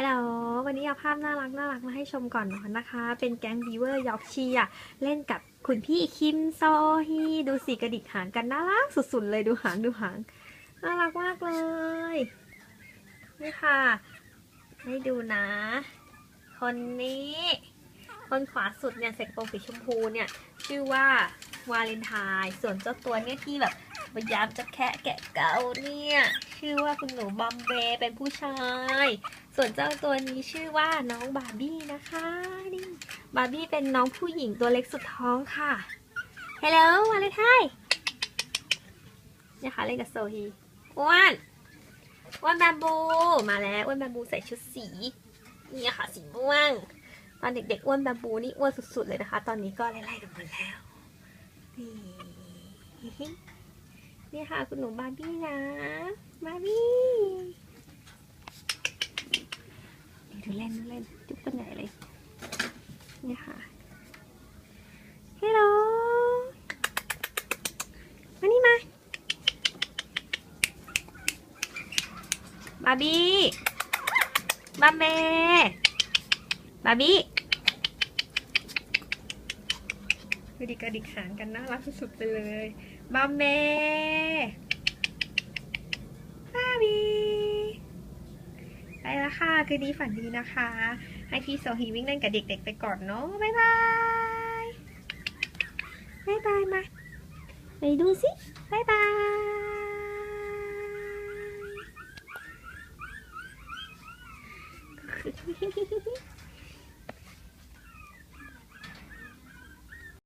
ฮัลโหลวันนี้เอาภาพน่ารักน่ารักมาให้ชมก่อนนอนนะคะ เป็นแก๊งบีเวอร์ยอร์กเชียร์เล่นกับคุณพี่คิมโซฮีดูสีกระดิกหางกันน่ารักสุดๆเลยดูหางดูหางน่ารักมากเลย นี่ค่ะ ให้ดูนะ คนนี้ คนขวาสุดเนี่ยใส่กระโปรงสีชมพูเนี่ยชื่อว่าวาเลนไทน์ส่วนเจ้าตัวเนี่ยที่แบบพยายามจะแคะแกะเกาเนี่ยชื่อว่าคุณหนูบอมเบย์เป็นผู้ชาย ส่วนเจ้าตัวนี้ชื่อว่าน้องบาร์บี้นะคะนี่บาร์บี้เป็นน้องผู้หญิงตัวเล็กสุดท้องค่ะฮัลโหลวาเลนไทน์เนี่ยค่ะเล่นกับโซฮีอ้วนอ้วนแบมบูมาแล้วอ้วนแบมบูใส่ชุดสีนี่ค่ะสีม่วง ตอนเด็กๆอ้วนแบมบูนี่อ้วนสุดๆเลยนะคะ ตอนนี้ก็ไล่ๆกันหมดแล้ว นี่นี่ค่ะคุณหนูบาร์บี้นะ บาร์บี้ดูเล่นดูเล่นจุ๊บกันใหญ่เลย นี่ค่ะฮัลโหลมานี่มา บาร์บี้บาร์เม บาบี้ดูดิกระดิกหางกันน่ารักสุดๆไปเลยบาเมบาบีไปแล้วค่ะ คืนนี้ฝันดีนะคะ ให้พี่โซฮีวิ่งเล่นกับเด็กๆไปก่อนเนาะบ๊ายบายบ๊ายบายมาไปดูสิบ๊ายบาย